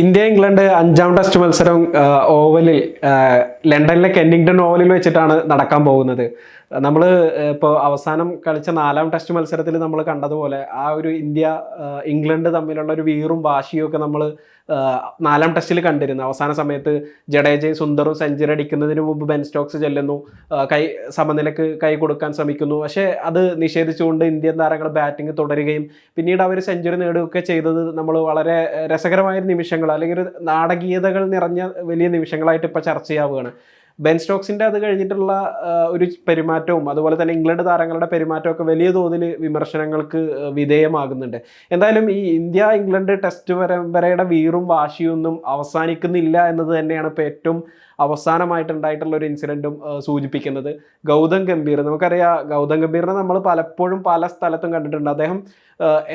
India England അഞ്ചാം test മത്സരം ഓവലിൽ ലണ്ടനിലെ കെന്നിങ്ടൺ ഓവലിൽ വെച്ചിട്ടാണ് നടക്കാൻ പോകുന്നത്. നമ്മൾ ഇപ്പോൾ അവസാനം കളിച്ച നാലാം ടെസ്റ്റ് മത്സരത്തിൽ നമ്മൾ കണ്ടതുപോലെ ആ ഒരു ഇന്ത്യ ഇംഗ്ലണ്ട് തമ്മിലുള്ള ഒരു വീറും വാശിയും ഒക്കെ നമ്മൾ നാലാം ടെസ്റ്റിൽ കണ്ടിരുന്നു. അവസാന സമയത്ത് ജഡേജയും സുന്ദറും സെഞ്ചുറി അടിക്കുന്നതിന് മുമ്പ് ബെൻ സ്റ്റോക്സ് ചെല്ലുന്നു. കൈ സമനിലക്ക് കൈ കൊടുക്കാൻ ശ്രമിക്കുന്നു. പക്ഷേ അത് നിഷേധിച്ചുകൊണ്ട് ഇന്ത്യൻ താരങ്ങൾ ബാറ്റിംഗ് തുടരുകയും പിന്നീട് അവർ സെഞ്ചുറി നേടുകയൊക്കെ ചെയ്തത് നമ്മൾ വളരെ രസകരമായ നിമിഷങ്ങൾ അല്ലെങ്കിൽ നാടകീയതകൾ നിറഞ്ഞ വലിയ നിമിഷങ്ങളായിട്ട് ഇപ്പോൾ ചർച്ചയാവുകയാണ്. ബെൻ സ്റ്റോക്സിന്റെ അത് കഴിഞ്ഞിട്ടുള്ള ഒരു പെരുമാറ്റവും അതുപോലെ തന്നെ ഇംഗ്ലണ്ട് താരങ്ങളുടെ പെരുമാറ്റവും ഒക്കെ വലിയ തോതിൽ വിമർശനങ്ങൾക്ക് വിധേയമാകുന്നുണ്ട്. എന്തായാലും ഈ ഇന്ത്യ ഇംഗ്ലണ്ട് ടെസ്റ്റ് പരമ്പരയുടെ വീറും വാശിയൊന്നും അവസാനിക്കുന്നില്ല എന്നത് തന്നെയാണ് ഇപ്പോൾ ഏറ്റവും അവസാനമായിട്ടുണ്ടായിട്ടുള്ള ഒരു ഇൻസിഡന്റും സൂചിപ്പിക്കുന്നത്. ഗൗതം ഗംഭീർ നമുക്കറിയാം ഗൗതം ഗംഭീറിനെ നമ്മൾ പലപ്പോഴും പല സ്ഥലത്തും കണ്ടിട്ടുണ്ട്. അദ്ദേഹം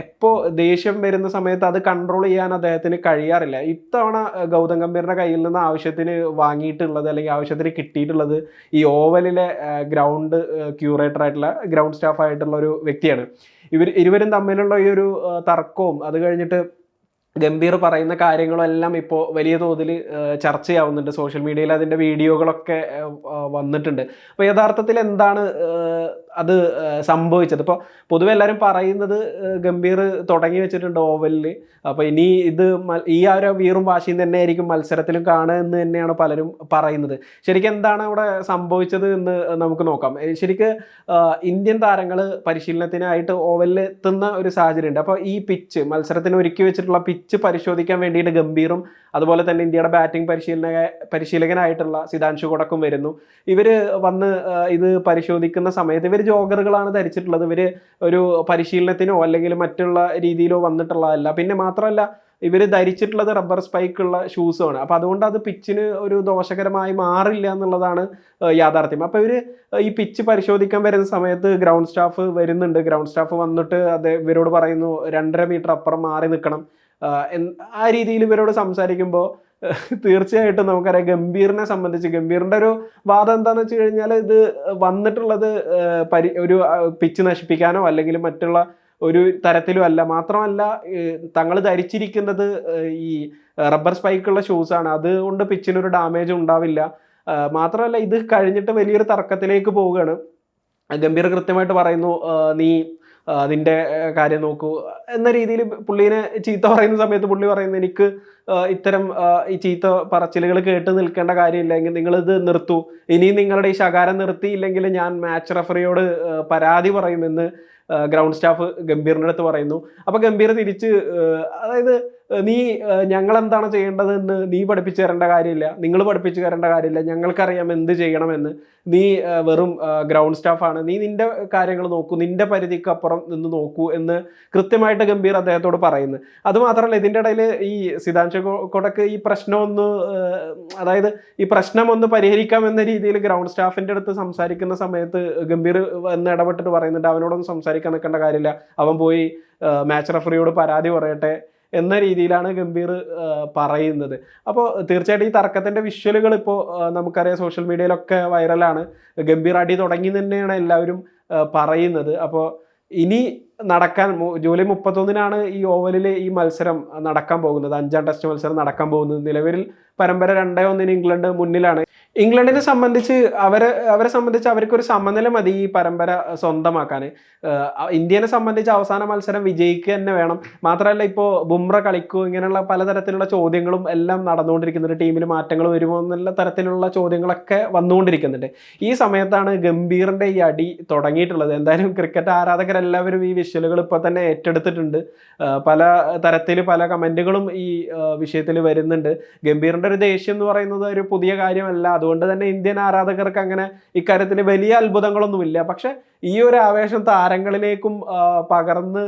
എപ്പോൾ ദേഷ്യം വരുന്ന സമയത്ത് അത് കൺട്രോൾ ചെയ്യാൻ അദ്ദേഹത്തിന് കഴിയാറില്ല. ഇത്തവണ ഗൗതം ഗംഭീറിന്റെ കയ്യിൽ നിന്ന് ആവശ്യത്തിന് വാങ്ങിയിട്ടുള്ളത് അല്ലെങ്കിൽ ആവശ്യത്തിന് കിട്ടിയിട്ടുള്ളത് ഈ ഓവലിലെ ഗ്രൗണ്ട് ക്യൂറേറ്റർ ആയിട്ടുള്ള ഗ്രൗണ്ട് സ്റ്റാഫ് ആയിട്ടുള്ള ഒരു വ്യക്തിയാണ്. ഇവർ ഇരുവരും തമ്മിലുള്ള ഈ ഒരു തർക്കവും അത് കഴിഞ്ഞിട്ട് ഗംഭീർ പറയുന്ന കാര്യങ്ങളും എല്ലാം ഇപ്പോൾ വലിയ തോതിൽ ചർച്ചയാവുന്നുണ്ട്. സോഷ്യൽ മീഡിയയിൽ അതിന്റെ വീഡിയോകളൊക്കെ വന്നിട്ടുണ്ട്. അപ്പോൾ യഥാർത്ഥത്തിൽ എന്താണ് അത് സംഭവിച്ചത്. ഇപ്പോൾ പൊതുവെ എല്ലാവരും പറയുന്നത് ഗംഭീർ തുടങ്ങി വെച്ചിട്ടുണ്ട് ഓവലിൽ അപ്പോൾ ഇനി ഇത് ഈ ആ ഒരു വീറും വാശിയും തന്നെ ആയിരിക്കും മത്സരത്തിലും കാണുക എന്ന് തന്നെയാണ് പലരും പറയുന്നത്. ശരിക്കും എന്താണ് അവിടെ സംഭവിച്ചത് എന്ന് നമുക്ക് നോക്കാം. ശരിക്ക് ഇന്ത്യൻ താരങ്ങൾ പരിശീലനത്തിനായിട്ട് ഓവലിൽ എത്തുന്ന ഒരു സാഹചര്യമുണ്ട്. അപ്പോൾ ഈ പിച്ച് മത്സരത്തിന് ഒരുക്കി വെച്ചിട്ടുള്ള പിച്ച് പരിശോധിക്കാൻ വേണ്ടിയിട്ട് ഗംഭീറും അതുപോലെ തന്നെ ഇന്ത്യയുടെ ബാറ്റിംഗ് പരിശീലന പരിശീലകനായിട്ടുള്ള സിതാൻഷു കൊടക്കും വരുന്നു. ഇവർ വന്ന് ഇത് പരിശോധിക്കുന്ന സമയത്ത് ഇവർ ജോഗറുകളാണ് ധരിച്ചിട്ടുള്ളത്. ഇവർ ഒരു പരിശീലനത്തിനോ അല്ലെങ്കിൽ മറ്റുള്ള രീതിയിലോ വന്നിട്ടുള്ളതല്ല. പിന്നെ മാത്രമല്ല ഇവർ ധരിച്ചിട്ടുള്ളത് റബ്ബർ സ്പൈക്കുള്ള ഷൂസുമാണ്. അപ്പോൾ അതുകൊണ്ട് അത് പിച്ചിന് ഒരു ദോഷകരമായി മാറില്ല എന്നുള്ളതാണ് യാഥാർത്ഥ്യം. അപ്പോൾ ഇവർ ഈ പിച്ച് പരിശോധിക്കാൻ വരുന്ന സമയത്ത് ഗ്രൗണ്ട് സ്റ്റാഫ് വരുന്നുണ്ട്. ഗ്രൗണ്ട് സ്റ്റാഫ് വന്നിട്ട് അത് ഇവരോട് പറയുന്നു രണ്ടര മീറ്റർ അപ്പുറം മാറി നിൽക്കണം. ആ, രീതിയിൽ ഇവരോട് സംസാരിക്കുമ്പോൾ തീർച്ചയായിട്ടും നമുക്കറിയാം ഗംഭീറിനെ സംബന്ധിച്ച് ഗംഭീറിന്റെ ഒരു വാദം എന്താണെന്ന് വെച്ച് കഴിഞ്ഞാൽ ഇത് വന്നിട്ടുള്ളത് പരി ഒരു പിച്ച് നശിപ്പിക്കാനോ അല്ലെങ്കിൽ മറ്റുള്ള ഒരു തരത്തിലും അല്ല. മാത്രമല്ല തങ്ങൾ ധരിച്ചിരിക്കുന്നത് ഈ റബ്ബർ സ്പൈക്കുള്ള ഷൂസാണ്. അതുകൊണ്ട് പിച്ചിനൊരു ഡാമേജ് ഉണ്ടാവില്ല. മാത്രമല്ല ഇത് കഴിഞ്ഞിട്ട് വലിയൊരു തർക്കത്തിലേക്ക് പോവുകയാണ്. ഗംഭീർ കൃത്യമായിട്ട് പറയുന്നു നീ ആ, കാര്യം നോക്കൂ. എന്ന രീതിയിൽ പുള്ളീനെ ചീത്ത പറയുന്ന സമയത്ത് പുള്ളി പറയുന്നത് എനിക്ക് ഇത്തരം ഈ ചീത്ത പറച്ചിലുകൾ കേട്ട് നിൽക്കേണ്ട കാര്യമില്ലെങ്കിൽ നിങ്ങളിത് നിർത്തൂ. ഇനിയും നിങ്ങളുടെ ഈ ശകാരം നിർത്തിയില്ലെങ്കിൽ ഞാൻ മാച്ച് റഫറിയോട് പരാതി പറയുമെന്ന് ഗ്രൗണ്ട് സ്റ്റാഫ് ഗംഭീറിന്റെ അടുത്ത് പറയുന്നു. അപ്പോൾ ഗംഭീർ തിരിച്ച് അതായത് നീ ഞങ്ങൾ എന്താണ് ചെയ്യേണ്ടതെന്ന് നീ പഠിപ്പിച്ചു തരേണ്ട കാര്യമില്ല. നിങ്ങൾ പഠിപ്പിച്ചു തരേണ്ട കാര്യമില്ല. ഞങ്ങൾക്കറിയാം എന്ത് ചെയ്യണമെന്ന്. നീ വെറും ഗ്രൗണ്ട് സ്റ്റാഫാണ് നീ നിന്റെ കാര്യങ്ങൾ നോക്കൂ. നിന്റെ പരിധിക്ക് അപ്പുറം നിന്ന് നോക്കൂ എന്ന് കൃത്യമായിട്ട് ഗംഭീർ അദ്ദേഹത്തോട് പറയുന്നു. അതുമാത്രമല്ല ഇതിന്റെ ഇടയിൽ ഈ സിദ്ധാംശ കൊടക്ക് ഈ പ്രശ്നം ഒന്ന് അതായത് ഈ പ്രശ്നം ഒന്ന് പരിഹരിക്കാം എന്ന രീതിയിൽ ഗ്രൗണ്ട് സ്റ്റാഫിന്റെ അടുത്ത് സംസാരിക്കുന്ന സമയത്ത് ഗംഭീർ എന്ന് ഇടപെട്ടിട്ട് പറയുന്നുണ്ട്. അവനോടൊന്നും സംസാരിക്കാൻ നിൽക്കേണ്ട കാര്യമില്ല. അവൻ പോയി മാച്ച് റഫറിയോട് പരാതി പറയട്ടെ എന്ന രീതിയിലാണ് ഗംഭീർ പറയുന്നത്. അപ്പോൾ തീർച്ചയായിട്ടും ഈ തർക്കത്തിന്റെ വിഷ്വലുകൾ ഇപ്പോൾ നമുക്കറിയാം സോഷ്യൽ മീഡിയയിലൊക്കെ വൈറലാണ്. ഗംഭീർ അടി തുടങ്ങി തന്നെയാണ് എല്ലാവരും പറയുന്നത്. അപ്പോൾ ഇനി നടക്കാൻ ജൂലൈ മുപ്പത്തൊന്നിനാണ് ഈ ഓവലിൽ ഈ മത്സരം നടക്കാൻ പോകുന്നത്. അഞ്ചാം ടെസ്റ്റ് മത്സരം നടക്കാൻ പോകുന്നത്. നിലവിൽ പരമ്പര രണ്ടേ ഒന്നിന് ഇംഗ്ലണ്ട് മുന്നിലാണ്. ഇംഗ്ലണ്ടിനെ സംബന്ധിച്ച് അവരെ അവരെ സംബന്ധിച്ച് അവർക്കൊരു സമനില മതി ഈ പരമ്പര സ്വന്തമാക്കാൻ ഇന്ത്യനെ സംബന്ധിച്ച് അവസാന മത്സരം വിജയിക്കുക തന്നെ വേണം. മാത്രമല്ല ഇപ്പോൾ ബുംറ കളിക്കൂ ഇങ്ങനെയുള്ള പലതരത്തിലുള്ള ചോദ്യങ്ങളും എല്ലാം നടന്നുകൊണ്ടിരിക്കുന്നുണ്ട് ടീമിൽ മാറ്റങ്ങൾ വരുമോ എന്നുള്ള തരത്തിലുള്ള ചോദ്യങ്ങളൊക്കെ വന്നുകൊണ്ടിരിക്കുന്നുണ്ട്. ഈ സമയത്താണ് ഗംഭീറിന്റെ ഈ അടി തുടങ്ങിയിട്ടുള്ളത്. എന്തായാലും ക്രിക്കറ്റ് ആരാധകരെല്ലാവരും ഈ വിഷ്വലുകൾ ഇപ്പോൾ തന്നെ ഏറ്റെടുത്തിട്ടുണ്ട്. പല തരത്തിൽ പല കമന്റുകളും ഈ വിഷയത്തിൽ വരുന്നുണ്ട്. ഗംഭീറിന്റെ ഒരു ദേഷ്യം എന്ന് പറയുന്നത് ഒരു പുതിയ കാര്യമല്ല. അതുകൊണ്ട് തന്നെ ഇന്ത്യൻ ആരാധകർക്ക് അങ്ങനെ ഇക്കാര്യത്തിൽ വലിയ അത്ഭുതങ്ങളൊന്നുമില്ല. പക്ഷേ ഈ ഒരു ആവേശം താരങ്ങളിലേക്കും പകർന്ന്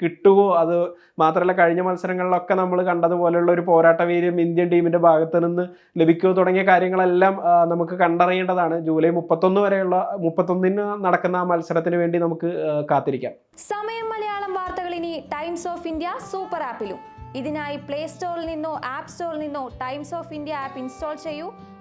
കിട്ടുമോ അത് മാത്രമല്ല കഴിഞ്ഞ മത്സരങ്ങളിലൊക്കെ നമ്മൾ കണ്ടതുപോലെയുള്ള ഒരു പോരാട്ട വീര്യം ഇന്ത്യൻ ടീമിന്റെ ഭാഗത്ത് നിന്ന് ലഭിക്കുമോ തുടങ്ങിയ കാര്യങ്ങളെല്ലാം നമുക്ക് കണ്ടറിയേണ്ടതാണ്. ജൂലൈ മുപ്പത്തൊന്ന് വരെയുള്ള മുപ്പത്തൊന്നിന് നടക്കുന്ന ആ മത്സരത്തിന് വേണ്ടി നമുക്ക് കാത്തിരിക്കാം. സമയം മലയാളം വാർത്തകൾ ഇനി ടൈംസ് ഓഫ് ഇന്ത്യ സൂപ്പർ ആപ്പിലും. ഇതിനായി പ്ലേ സ്റ്റോറിൽ നിന്നോ ആപ്പ് സ്റ്റോറിൽ നിന്നോ Times of India app install ചെയ്യൂ.